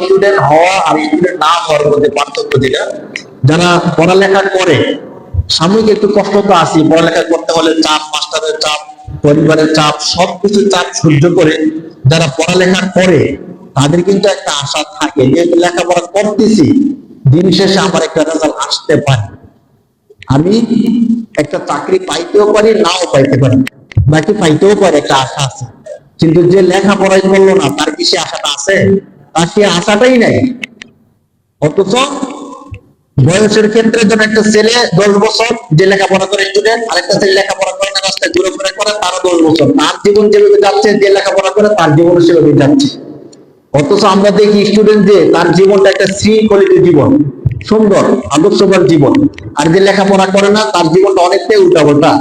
Student হওয়া আর student না হওয়ার মধ্যে পার্থক্য যেটা, যারা পড়ালেখা করে সাময়িক একটু কষ্ট তো আছে পড়ালেখা করতে হলে চাপ, মাস্টারের চাপ, পরিবারের চাপ, সবকিছু চাপ সহ্য করে যারা পড়ালেখা করে, তাদের কিন্তু একটা আশা থাকে যে লেখাপড়া করতেছি, দিন শেষে আমার একটা রেজাল্ট আসতে পারে। আমি একটা চাকরি পাইতেও পারি, নাও পাইতে পারি। বাকি পাইতেও পারে, একটা আশা আছে। কিন্তু যে লেখাপড়াই করল না, তার কি সে আশাটা আছে? তার সে আশাটাই নাই। অথচ বয়সের ক্ষেত্রে যখন একটা ছেলে দশ বছর যে লেখাপড়া করে স্টুডেন্ট আরেকটা ছেলে লেখাপড়া করে না, রাস্তায় ঘুরে করে, তারও দশ বছর। তার জীবন যেভাবে যাচ্ছে, যে লেখাপড়া করে, তার জীবন সেভাবে যাচ্ছে। অথচ আমরা দেখি স্টুডেন্ট যে তার জীবনটা একটা শৃঙ্খলিত জীবন, সুন্দর, আদর্শবান জীবন। আর যে লেখাপড়া করে না, তার জীবনটা অনেকটাই উল্টাপাল্টা।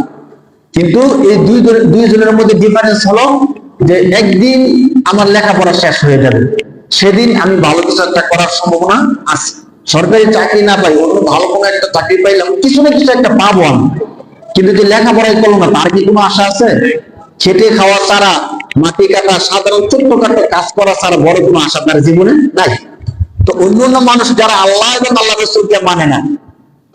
কিন্তু এই দুই জন- দুই জনের মধ্যে ডিফারেন্স হলো যে একদিন আমার লেখাপড়া শেষ হয়ে যাবে। সেদিন আমি ভালো কিছু একটা করার সম্ভাবনা আছে। সরকারি চাকরি না পাই, অন্য ভালো কোনো একটা চাকরি পাইলাম, কিছু না কিছু একটা পাবো আমি। কিন্তু যে লেখাপড়াই করল না, তার কি কোনো আশা আছে? খেটে খাওয়া ছাড়া, মাটি কাটা, সাধারণ ছোট্টখাটো কাজ করা ছাড়া বড় কোনো আশা তার জীবনে নাই। তো অন্যান্য মানুষ যারা আল্লাহ এবং আল্লাহ রসুলকে মানে না,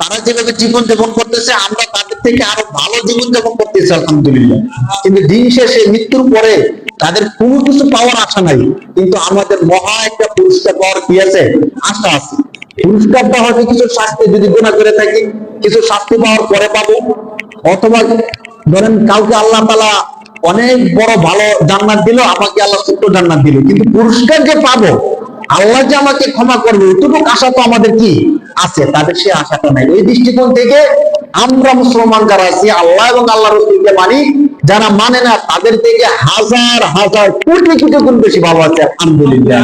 তারা যেভাবে জীবন যাপন করতেছে, আমরা তাদের থেকে আরও ভালো জীবন যাপন করতেছি, আলহামদুলিল্লাহ। কিন্তু দিন শেষে মৃত্যুর পরে তাদের কোনো কিছু পাওয়ার আশা নাই। কিন্তু আমাদের মহা একটা পুরস্কার পাওয়ার কি আছে? আশা আছে। পুরস্কারটা হয়তো কিছু শাস্তি যদি গুণা করে থাকি, কিছু শাস্তি পাওয়ার পরে পাবো। অথবা ধরেন কাউকে আল্লাহ তালা অনেক বড় ভালো জান্নাত দিল, আমাকে আল্লাহ ছোট্ট জান্নাত দিল। কিন্তু পুরস্কার যে পাবো, আল্লাহ যে আমাকে ক্ষমা করবে, এতটুকু আশা তো আমাদের কি আছে? তাদের সে আশাটা নাই। ওই দৃষ্টিকোণ থেকে আমরা মুসলমান যারা আছি, আল্লাহ এবং আল্লাহ রসুলকে মানি যারা মানে না তাদের থেকে হাজার হাজার কোটি কোটি গুণ বেশি ভালো আছে আলহামদুলিল্লাহ।